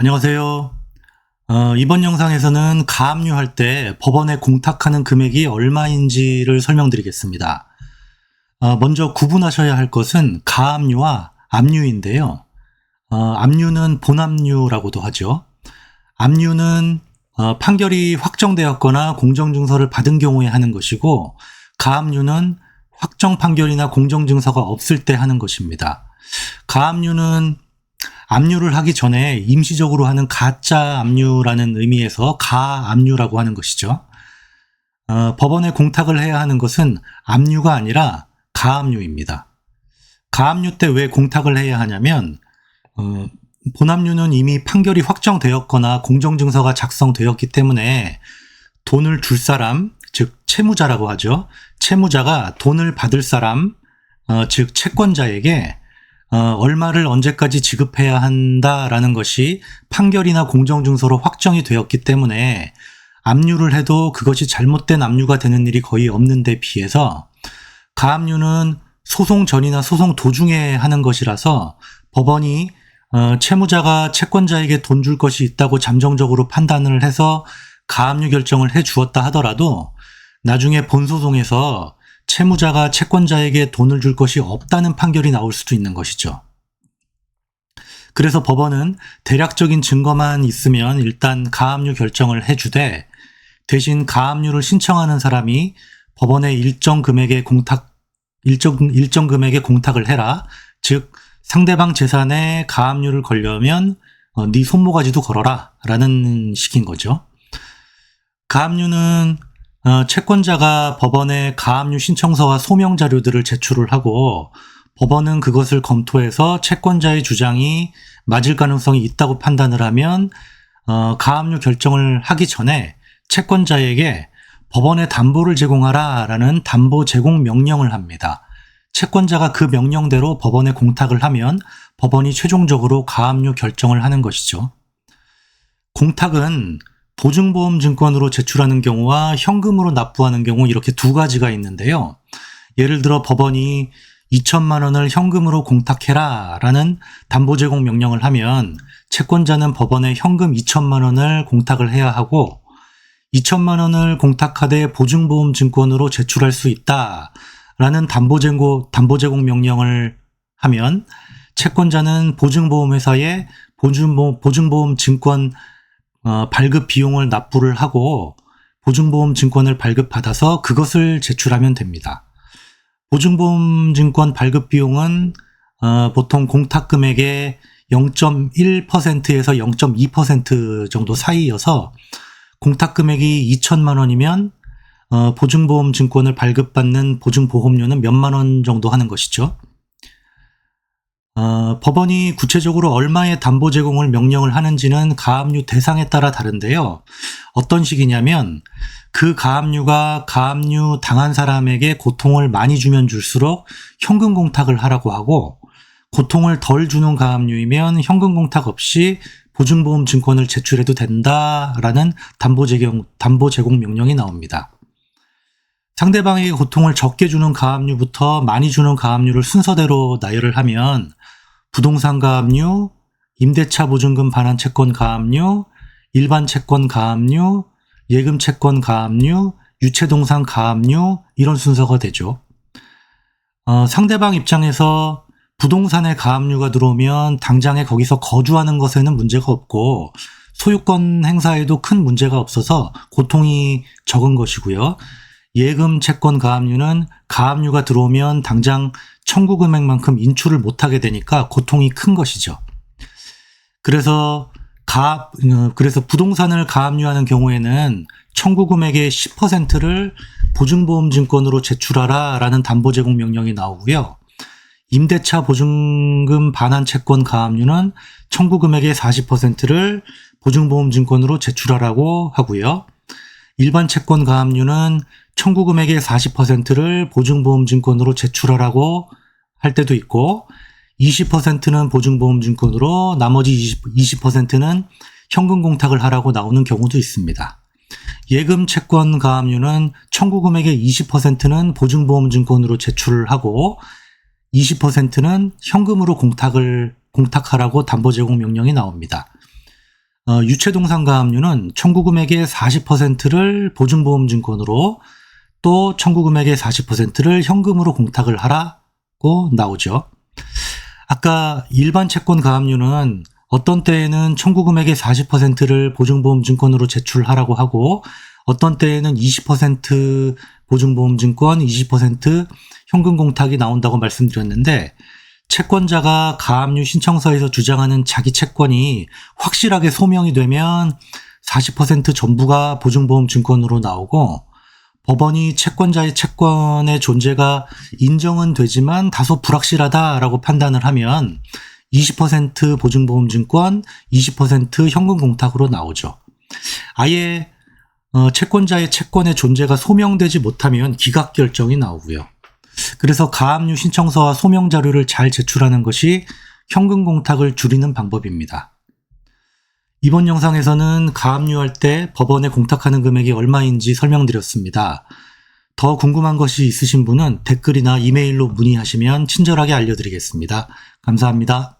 안녕하세요. 어, 이번 영상에서는 가압류할 때 법원에 공탁하는 금액이 얼마인지를 설명드리겠습니다. 어, 먼저 구분하셔야 할 것은 가압류와 압류인데요. 어, 압류는 본압류라고도 하죠. 압류는 어, 판결이 확정되었거나 공정증서를 받은 경우에 하는 것이고 가압류는 확정 판결이나 공정증서가 없을 때 하는 것입니다. 가압류는 압류를 하기 전에 임시적으로 하는 가짜 압류라는 의미에서 가압류라고 하는 것이죠. 어, 법원에 공탁을 해야 하는 것은 압류가 아니라 가압류입니다. 가압류 때 왜 공탁을 해야 하냐면 어, 본압류는 이미 판결이 확정되었거나 공정증서가 작성되었기 때문에 돈을 줄 사람, 즉 채무자라고 하죠. 채무자가 돈을 받을 사람, 어, 즉 채권자에게 어, 얼마를 언제까지 지급해야 한다라는 것이 판결이나 공정증서로 확정이 되었기 때문에 압류를 해도 그것이 잘못된 압류가 되는 일이 거의 없는 데 비해서 가압류는 소송 전이나 소송 도중에 하는 것이라서 법원이 어, 채무자가 채권자에게 돈 줄 것이 있다고 잠정적으로 판단을 해서 가압류 결정을 해 주었다 하더라도 나중에 본소송에서 채무자가 채권자에게 돈을 줄 것이 없다는 판결이 나올 수도 있는 것이죠. 그래서 법원은 대략적인 증거만 있으면 일단 가압류 결정을 해주되 대신 가압류를 신청하는 사람이 법원에 일정 금액의 공탁 일정 일정 금액의 공탁을 해라. 즉 상대방 재산에 가압류를 걸려면 어, 네 손모가지도 걸어라라는 식인 거죠. 가압류는 어, 채권자가 법원에 가압류 신청서와 소명 자료들을 제출을 하고 법원은 그것을 검토해서 채권자의 주장이 맞을 가능성이 있다고 판단을 하면 어, 가압류 결정을 하기 전에 채권자에게 법원에 담보를 제공하라라는 담보 제공 명령을 합니다. 채권자가 그 명령대로 법원에 공탁을 하면 법원이 최종적으로 가압류 결정을 하는 것이죠. 공탁은 보증보험 증권으로 제출하는 경우와 현금으로 납부하는 경우 이렇게 두 가지가 있는데요. 예를 들어 법원이 2천만 원을 현금으로 공탁해라 라는 담보 제공 명령을 하면 채권자는 법원에 현금 2천만 원을 공탁을 해야 하고 2천만 원을 공탁하되 보증보험 증권으로 제출할 수 있다 라는 담보 제공, 명령을 하면 채권자는 보증보험회사에 보증보험, 보증보험 증권 어, 발급 비용을 납부를 하고 보증보험 증권을 발급받아서 그것을 제출하면 됩니다. 보증보험 증권 발급 비용은 어, 보통 공탁 금액의 0.1%에서 0.2% 정도 사이여서 공탁 금액이 2천만 원이면 어, 보증보험 증권을 발급받는 보증보험료는 몇만 원 정도 하는 것이죠. 어, 법원이 구체적으로 얼마의 담보 제공을 명령을 하는지는 가압류 대상에 따라 다른데요. 어떤 식이냐면 그 가압류가 가압류 당한 사람에게 고통을 많이 주면 줄수록 현금 공탁을 하라고 하고 고통을 덜 주는 가압류이면 현금 공탁 없이 보증보험 증권을 제출해도 된다라는 담보 제공, 담보 제공 명령이 나옵니다. 상대방에게 고통을 적게 주는 가압류부터 많이 주는 가압류를 순서대로 나열을 하면 부동산 가압류, 임대차 보증금 반환 채권 가압류, 일반 채권 가압류, 예금 채권 가압류, 유체동산 가압류 이런 순서가 되죠. 어, 상대방 입장에서 부동산에 가압류가 들어오면 당장에 거기서 거주하는 것에는 문제가 없고 소유권 행사에도 큰 문제가 없어서 고통이 적은 것이고요. 예금 채권 가압류는 가압류가 들어오면 당장 청구 금액만큼 인출을 못하게 되니까 고통이 큰 것이죠. 그래서 어, 그래서 부동산을 가압류하는 경우에는 청구 금액의 10%를 보증보험 증권으로 제출하라 라는 담보 제공 명령이 나오고요. 임대차 보증금 반환 채권 가압류는 청구 금액의 40%를 보증보험 증권으로 제출하라고 하고요. 일반 채권 가압류는 청구 금액의 40%를 보증보험 증권으로 제출하라고 할 때도 있고 20%는 보증보험 증권으로 나머지 20, 20%는 현금 공탁을 하라고 나오는 경우도 있습니다. 예금 채권 가압류는 청구 금액의 20%는 보증보험 증권으로 제출을 하고 20%는 현금으로 공탁을 공탁하라고 담보 제공 명령이 나옵니다. 어, 유체동산 가압류는 청구 금액의 40%를 보증보험 증권으로 또 청구 금액의 40%를 현금으로 공탁을 하라 고 나오죠. 아까 일반 채권 가압류는 어떤 때에는 청구 금액의 40%를 보증보험 증권으로 제출하라고 하고 어떤 때에는 20% 보증보험 증권, 20% 현금 공탁이 나온다고 말씀드렸는데 채권자가 가압류 신청서에서 주장하는 자기 채권이 확실하게 소명이 되면 40% 전부가 보증보험 증권으로 나오고 법원이 채권자의 채권의 존재가 인정은 되지만 다소 불확실하다라고 판단을 하면 20% 보증보험증권, 20% 현금 공탁으로 나오죠. 아예 어, 채권자의 채권의 존재가 소명되지 못하면 기각 결정이 나오고요. 그래서 가압류 신청서와 소명 자료를 잘 제출하는 것이 현금 공탁을 줄이는 방법입니다. 이번 영상에서는 가압류할 때 법원에 공탁하는 금액이 얼마인지 설명드렸습니다. 더 궁금한 것이 있으신 분은 댓글이나 이메일로 문의하시면 친절하게 알려드리겠습니다. 감사합니다.